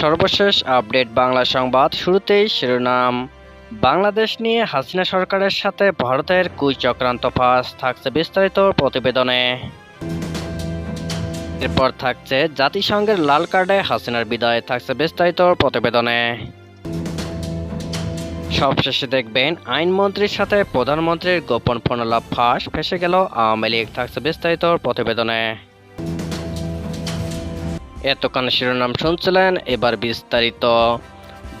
সর্বশেষ আপডেট বাংলা সংবাদ শুরুতেই শিরোনাম। বাংলাদেশ নিয়ে হাসিনা সরকারের সাথে ভারতের কুই চক্রান্ত ফাঁস থাকছে বিস্তারিত প্রতিবেদনে। এরপর থাকছে জাতিসংঘের লাল কার্ডে হাসিনার বিদায় থাকছে বিস্তারিত প্রতিবেদনে। সবশেষে দেখবেন, আইনমন্ত্রীর সাথে প্রধানমন্ত্রীর গোপন ফোনালাপ ফাঁস ফেসে গেল আওয়ামী লীগ, থাকছে বিস্তারিত প্রতিবেদনে। এতক্ষণ শিরোনাম শুনছিলেন, এবার বিস্তারিত।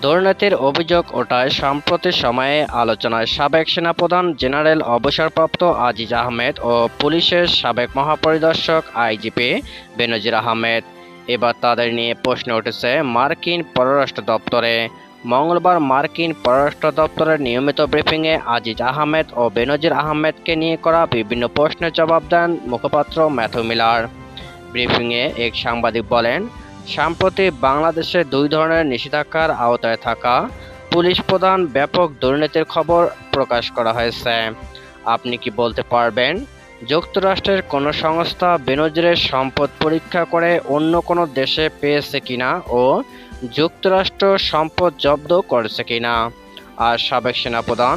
দুর্নীতির অভিযোগ ওঠায় সাম্প্রতিক সময়ে আলোচনায় সাবেক সেনাপ্রধান জেনারেল অবসরপ্রাপ্ত আজিজ আহমেদ ও পুলিশের সাবেক মহাপরিদর্শক আইজিপি বেনজির আহমেদ। এবার তাদের নিয়ে প্রশ্ন উঠেছে মার্কিন পররাষ্ট্র দপ্তরে। মঙ্গলবার মার্কিন পররাষ্ট্র দপ্তরের নিয়মিত ব্রিফিংয়ে আজিজ আহমেদ ও বেনজির আহমেদকে নিয়ে করা বিভিন্ন প্রশ্নের জবাব দেন মুখপাত্র ম্যাথু মিলার। ব্রিফিংয়ে এক সাংবাদিক বলেন সম্প্রতি বাংলাদেশে দুই ধরনের নিষেধাজ্ঞার আওতায় থাকা পুলিশ প্রধান ব্যাপক দুর্নীতির খবর প্রকাশ করা হয়েছে। আপনি কি বলতে পারবেন, যুক্তরাষ্ট্রের কোনো সংস্থা বেনজিরের সম্পদ পরীক্ষা করে অন্য কোনো দেশে পেয়েছে কিনা ও যুক্তরাষ্ট্র সম্পদ জব্দ করেছে কিনা? আর সাবেক সেনাপ্রধান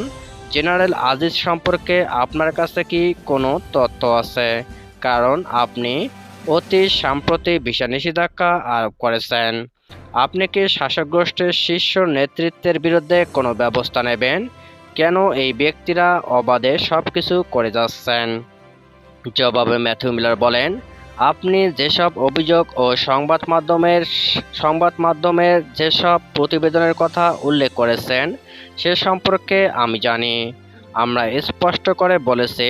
জেনারেল আজিজ সম্পর্কে আপনার কাছে কি কোনো তথ্য আছে? কারণ আপনি অতি সাম্প্রতি ভিসা নিষেধাজ্ঞা আরোপ করেছেন। আপনি কি শাসক গোষ্ঠীর শীর্ষ নেতৃত্বের বিরুদ্ধে কোনো ব্যবস্থা নেবেন? কেন এই ব্যক্তিরা অবাধে সব কিছু করে যাচ্ছেন? জবাবে ম্যাথু মিলার বলেন, আপনি যেসব অভিযোগ ও সংবাদ মাধ্যমের সংবাদ মাধ্যমের যেসব প্রতিবেদনের কথা উল্লেখ করেছেন, সে সম্পর্কে আমি জানি। আমরা স্পষ্ট করে বলেছি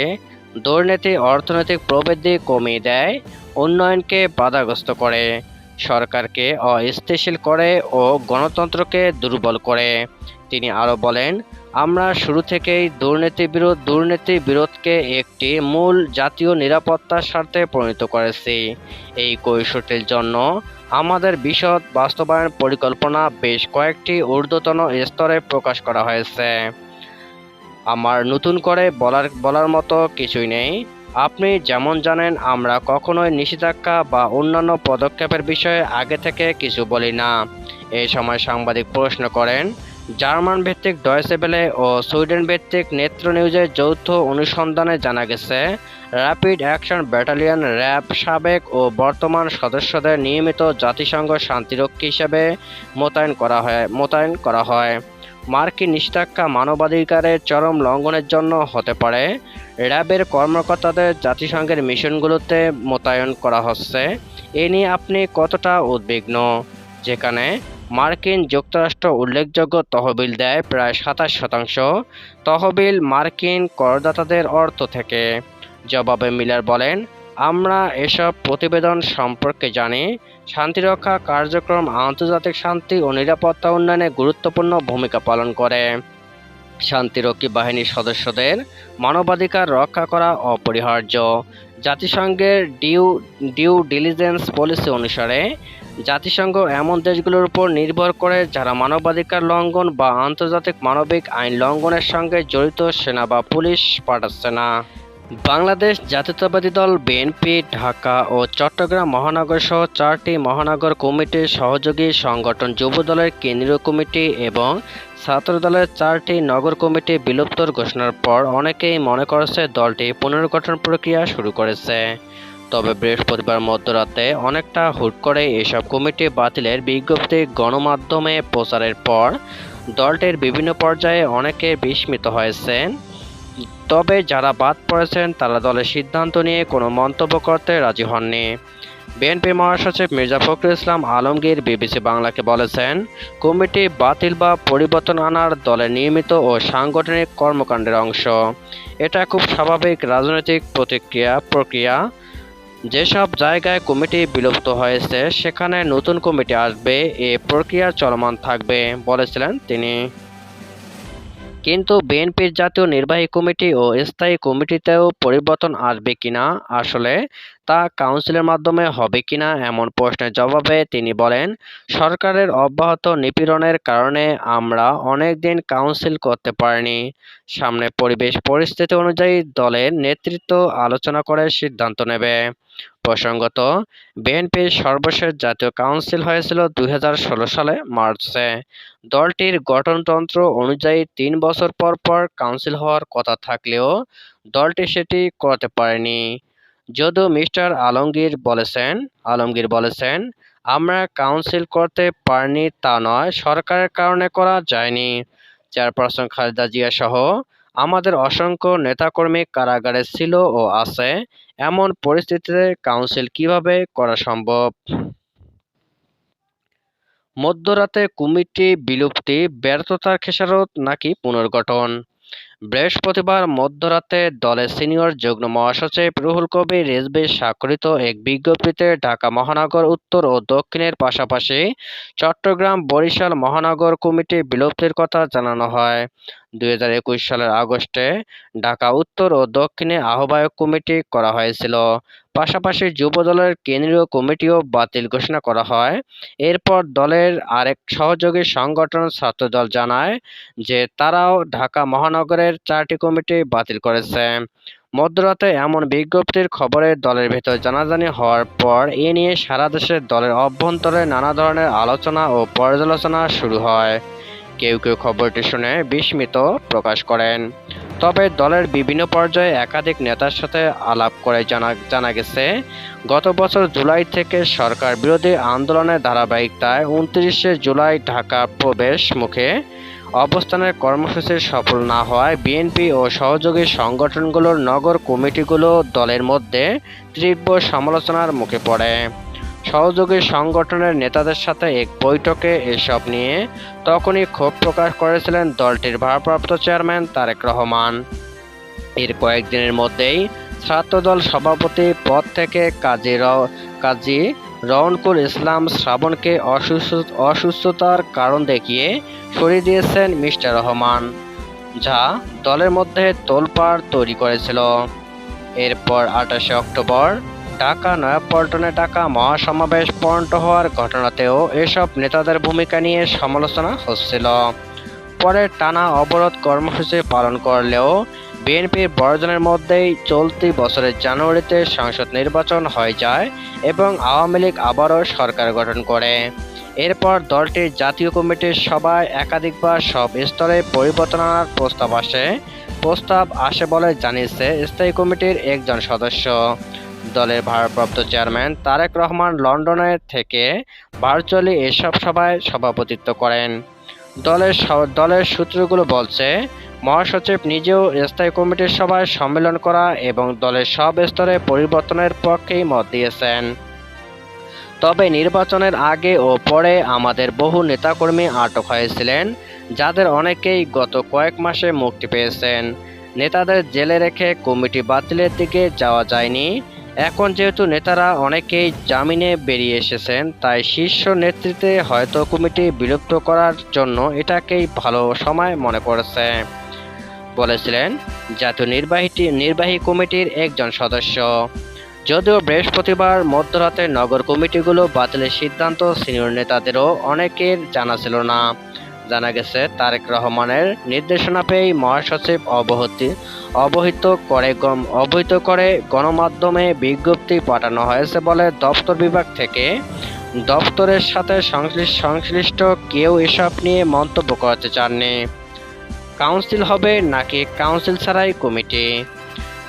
দুর্নীতি, অর্থনৈতিক প্রবৃদ্ধি কমিয়ে দেয়, উন্নয়নকে বাধাগ্রস্ত করে, সরকারকে অস্থিতিশীল করে ও গণতন্ত্রকে দুর্বল করে। তিনি আরও বলেন, আমরা শুরু থেকেই দুর্নীতি বিরোধ, দুর্নীতি বিরোধকে একটি মূল জাতীয় নিরাপত্তার স্বার্থে পরিণত করেছি। এই কৈশোরটির জন্য আমাদের বিশদ বাস্তবায়ন পরিকল্পনা বেশ কয়েকটি ঊর্ধ্বতন স্তরে প্রকাশ করা হয়েছে। আমার নতুন করে বলার বলার মতো কিছুই নেই। আপনি যেমন জানেন, আমরা কখনোই নিষেধাজ্ঞা বা অন্যান্য পদক্ষেপের বিষয়ে আগে থেকে কিছু বলি না। এই সময় সাংবাদিক প্রশ্ন করেন, জার্মান ভিত্তিক ডয়েসেবেলে ও সুইডেন ভিত্তিক নেত্র নিউজের যৌথ অনুসন্ধানে জানা গেছে, র্যাপিড অ্যাকশন ব্যাটালিয়ন র্যাব সাবেক ও বর্তমান সদস্যদের নিয়মিত জাতিসংঘ শান্তিরক্ষী হিসেবে মোতায়েন করা হয়, মোতায়েন করা হয়। মার্কিন নিষেধাজ্ঞা মানবাধিকারের চরম লঙ্ঘনের জন্য হতে পারে। র্যাবের কর্মকর্তাদের জাতিসংঘের মিশনগুলোতে মোতায়েন করা হচ্ছে। এ নিয়ে আপনি কতটা উদ্বিগ্ন? যেখানে মার্কিন যুক্তরাষ্ট্র উল্লেখযোগ্য তহবিল দেয় প্রায় সাতাশ শতাংশ। তহবিল মার্কিন করদাতাদের অর্থ থেকে। জবাবে মিলার বলেন আমরা এসব প্রতিবেদন সম্পর্কে জানি শান্তিরক্ষা কার্যক্রম, আন্তর্জাতিক শান্তি ও নিরাপত্তা উন্নয়নে গুরুত্বপূর্ণ ভূমিকা পালন করে। শান্তিরক্ষী বাহিনীর সদস্যদের মানবাধিকার রক্ষা করা অপরিহার্য। জাতিসংঘের ডিউ ডিউ ডিলিজেন্স পলিসি অনুসারে, জাতিসংঘ এমন দেশগুলোর উপর নির্ভর করে যারা মানবাধিকার লঙ্ঘন বা আন্তর্জাতিক মানবিক আইন লঙ্ঘনের সঙ্গে জড়িত সেনা বা পুলিশ পাঠাচ্ছে না। বাংলাদেশ জাতীয়তাবাদী দল বিএনপি, ঢাকা ও চট্টগ্রাম মহানগর সহ চারটি মহানগর কমিটির সহযোগী সংগঠন যুব দলের কেন্দ্রীয় কমিটি এবং ছাত্র দলের চারটি নগর কমিটি বিলুপ্তর ঘোষণার পর অনেকেই মনে করছে দলটি পুনর্গঠন প্রক্রিয়া শুরু করেছে। তবে বৃহস্পতিবার মধ্যরাতে অনেকটা হুট করে এসব কমিটি বাতিলের বিজ্ঞপ্তি গণমাধ্যমে প্রচারের পর দলটির বিভিন্ন পর্যায়ে অনেকে বিস্মিত হয়েছেন। তবে যারা বাদ পড়েছেন, তারা দলের সিদ্ধান্ত নিয়ে কোনো মন্তব্য করতে রাজি হননি। বিএনপি মহাসচিব মির্জা ফখরুল ইসলাম আলমগীর বিবিসি বাংলাকে বলেছেন, কমিটি বাতিল বা পরিবর্তন আনার দলের নিয়মিত ও সাংগঠনিক কর্মকাণ্ডের অংশ। এটা খুব স্বাভাবিক রাজনৈতিক প্রতিক্রিয়া, প্রক্রিয়া। যেসব জায়গায় কমিটি বিলুপ্ত হয়েছে, সেখানে নতুন কমিটি আসবে, এ প্রক্রিয়া চলমান থাকবে, বলেছিলেন তিনি। কিন্তু বিএনপির জাতীয় নির্বাহী কমিটি ও স্থায়ী কমিটিতেও পরিবর্তন আসবে কিনা, আসলে তা কাউন্সিলের মাধ্যমে হবে কিনা এমন প্রশ্নের জবাবে তিনি বলেন, সরকারের অব্যাহত নিপীড়নের কারণে আমরা অনেক দিন কাউন্সিল করতে পারিনি। সামনে পরিবেশ পরিস্থিতি অনুযায়ী দলের নেতৃত্ব আলোচনা করে সিদ্ধান্ত নেবে। প্রসঙ্গত বিএনপির সর্বশেষ জাতীয় কাউন্সিল হয়েছিল দুই হাজার ষোলো সালে মার্চে। দলটির গঠনতন্ত্র অনুযায়ী তিন বছর পর পর কাউন্সিল হওয়ার কথা থাকলেও দলটি সেটি করতে পারেনি। যদিও মিস্টার আলমগীর বলেছেন আলমগীর বলেছেন, আমরা কাউন্সিল করতে পারিনি তা নয়, সরকারের কারণে করা যায়নি। চেয়ারপারসন খালেদা জিয়া সহ আমাদের অসংখ্য নেতাকর্মী কারাগারে ছিল ও আছে। এমন পরিস্থিতিতে কাউন্সিল কীভাবে করা সম্ভব? মধ্যরাতে কমিটি বিলুপ্তি, ব্যর্থতার খেসারত নাকি পুনর্গঠন? বৃহস্পতিবার মধ্যরাতে দলের সিনিয়র যুগ্ম মহাসচিব রুহুল কবির রিজভী স্বাক্ষরিত এক বিজ্ঞপ্তিতে ঢাকা মহানগর উত্তর ও দক্ষিণের পাশাপাশি চট্টগ্রাম বরিশাল মহানগর কমিটি বিলুপ্তির কথা জানানো হয়। দুই হাজার একুশ সালের আগস্টে ঢাকা উত্তর ও দক্ষিণে আহ্বায়ক কমিটি করা হয়েছিল। পাশাপাশি যুবদলের কেন্দ্রীয় কমিটিও বাতিল ঘোষণা করা হয়। এরপর দলের আরেক সহযোগী সংগঠন ছাত্রদল জানায় যে তারাও ঢাকা মহানগরের চারটি কমিটি বাতিল করেছে। মধ্যরাতে এমন বিজ্ঞপ্তির খবরে দলের ভেতর জানাজানি হওয়ার পর এ নিয়ে সারা দেশে দলের অভ্যন্তরে নানা ধরনের আলোচনা ও পর্যালোচনা শুরু হয়। কেউ কেউ খবরটি শুনে বিস্মিত প্রকাশ করেন। তবে দলের বিভিন্ন পর্যায়ে একাধিক নেতার সাথে আলাপ করে জানা জানা গেছে, গত বছর জুলাই থেকে সরকার বিরোধী আন্দোলনের ধারাবাহিকতায় উনত্রিশে জুলাই ঢাকা প্রবেশ মুখে অবস্থানের কর্মসূচি সফল না হওয়ায় বিএনপি ও সহযোগী সংগঠনগুলোর নগর কমিটিগুলো দলের মধ্যে তীব্র সমালোচনার মুখে পড়ে। সহযোগী সংগঠনের নেতাদের সাথে এক বৈঠকে এসব নিয়ে তখনই ক্ষোভ প্রকাশ করেছিলেন দলটির ভারপ্রাপ্ত চেয়ারম্যান তারেক রহমান। এর কয়েকদিনের মধ্যেই ছাত্রদল সভাপতি পদ থেকে কাজী কাজী রওনকুল ইসলাম শ্রাবণকে অসুস্থ, অসুস্থতার কারণ দেখিয়ে সরিয়ে দিয়েছেন মিস্টার রহমান, যা দলের মধ্যে তোলপাড় তৈরি করেছিল। এরপর আঠাশে অক্টোবর ঢাকা নয়াপল্টনে ডাকা মহাসমাবেশ পূর্ণ হওয়ার ঘটনাতেও এসব নেতাদের ভূমিকা নিয়ে সমালোচনা হচ্ছিল। পরে টানা অবরোধ কর্মসূচি পালন করলেও বিএনপির বড়জনের মধ্যেই চলতি বছরের জানুয়ারিতে সংসদ নির্বাচন হয়ে যায় এবং আওয়ামী লীগ আবারও সরকার গঠন করে। এরপর দলটির জাতীয় কমিটির সভায় একাধিকবার সব স্তরে পরিবর্তন আনার প্রস্তাব আসে। প্রস্তাব আসে বলে জানিয়েছে স্থায়ী কমিটির একজন সদস্য। দলের ভারপ্রাপ্ত চেয়ারম্যান তারেক রহমান লন্ডনে থেকে ভার্চুয়ালি এসব সভায় সভাপতিত্ব করেন। দলের দলের সূত্রগুলো বলছে, মহাসচিব নিজেও স্থায়ী কমিটির সভায় সম্মেলন করা এবং দলের সব স্তরে পরিবর্তনের পক্ষেই মত দিয়েছেন। তবে নির্বাচনের আগে ও পরে আমাদের বহু নেতাকর্মী আটক হয়েছিলেন, যাদের অনেকেই গত কয়েক মাসে মুক্তি পেয়েছেন। নেতাদের জেলে রেখে কমিটি বাতিলের দিকে যাওয়া যায়নি। এখন যেহেতু নেতারা অনেকেই জামিনে বেরিয়ে এসেছেন, তাই শীর্ষ নেতৃত্বে হয়তো কমিটি বিলুপ্ত করার জন্য এটাকেই ভালো সময় মনে করেছে, বলেছিলেন জাতীয় নির্বাহী নির্বাহী কমিটির একজন সদস্য। যদিও বৃহস্পতিবার মধ্যরাতে নগর কমিটিগুলো বাতিলের সিদ্ধান্ত সিনিয়র নেতাদেরও অনেকের জানা ছিল না। জানা গেছে, তারেক রহমানের নির্দেশনা পেয়ে মহাসচিব অবহতি, অবহিত করে গম, অবহিত করে গণমাধ্যমে বিজ্ঞপ্তি পাঠানো হয়েছে বলে দপ্তর বিভাগ থেকে। দপ্তরের সাথে সংশ্লিষ্ট সংশ্লিষ্ট কেউ এসব নিয়ে মন্তব্য করতে চাননি। কাউন্সিল হবে নাকি কাউন্সিল ছাড়াই কমিটি?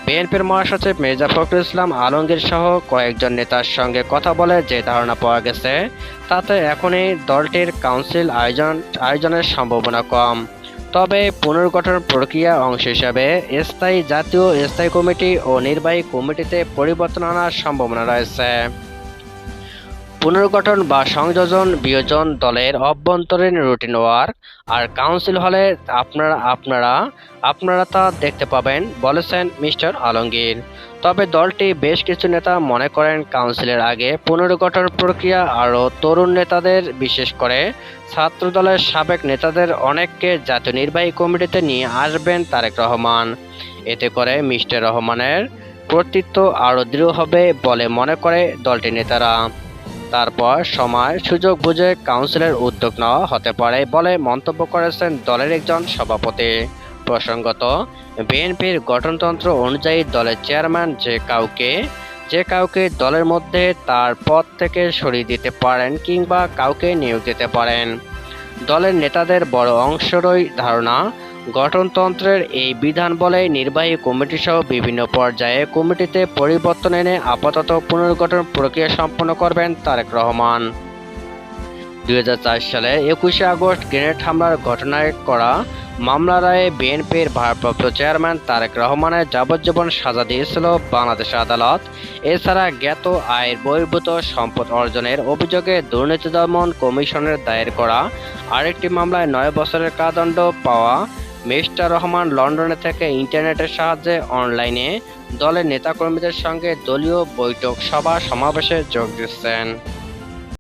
বিএনপির মহাসচিব মির্জা ফখরুল ইসলাম আলমগীর সহ কয়েকজন নেতার সঙ্গে কথা বলে যে ধারণা পাওয়া গেছে, তাতে এখনই দলটির কাউন্সিল আয়োজন, আয়োজনের সম্ভাবনা কম। তবে পুনর্গঠন প্রক্রিয়া অংশ হিসাবে স্থায়ী জাতীয় স্থায়ী কমিটি ও নির্বাহী কমিটিতে পরিবর্তন আনার সম্ভাবনা রয়েছে। পুনর্গঠন বা সংযোজন বিয়োজন দলের অভ্যন্তরীণ রুটিন ওয়ার্ক আর কাউন্সিল হলে আপনারা আপনারা আপনারা তা দেখতে পাবেন, বলেছেন মিস্টার আলমগীর। তবে দলটি বেশ কিছু নেতা মনে করেন কাউন্সিলের আগে পুনর্গঠন প্রক্রিয়া আরও তরুণ নেতাদের, বিশেষ করে ছাত্র দলের সাবেক নেতাদের অনেককে জাতীয় নির্বাহী কমিটিতে নিয়ে আসবেন তারেক রহমান। এতে করে মিস্টার রহমানের কর্তৃত্ব আরও দৃঢ় হবে বলে মনে করে দলটির নেতারা। তারপর সময়, সুযোগ বুঝে কাউন্সিলের উদ্যোগ নেওয়া হতে পারে বলে মন্তব্য করেছেন দলের একজন সভাপতি। প্রসঙ্গত, বিএনপির গঠনতন্ত্র অনুযায়ী দলের চেয়ারম্যান যে কাউকে যে কাউকে দলের মধ্যে তার পদ থেকে সরিয়ে দিতে পারেন কিংবা কাউকে নিয়োগ দিতে পারেন। দলের নেতাদের বড় অংশেরই ধারণা গঠনতন্ত্রের এই বিধান বলে নির্বাহী কমিটি সহ বিভিন্ন পর্যায়ে কমিটিতে পরিবর্তন এনে আপাতত পুনর্গঠন প্রক্রিয়া সম্পন্ন করবেন তারেক রহমান। দুই সালে একুশে আগস্ট গ্রেনেড হামলার ঘটনায় করা মামলা রায়ে বিএনপির ভারপ্রাপ্ত চেয়ারম্যান তারেক রহমানের যাবজ্জীবন সাজা দিয়েছিল বাংলাদেশ আদালত। এছাড়া জ্ঞাত আয়ের বহির্ভূত সম্পদ অর্জনের অভিযোগে দুর্নীতি দমন কমিশনের দায়ের করা আরেকটি মামলায় নয় বছরের কারাদণ্ড পাওয়া মিস্টার রহমান লন্ডনে থেকে ইন্টারনেটের সাহায্যে অনলাইনে দলের নেতাকর্মীদের সঙ্গে দলীয় বৈঠক সভা সমাবেশে যোগ দিচ্ছেন।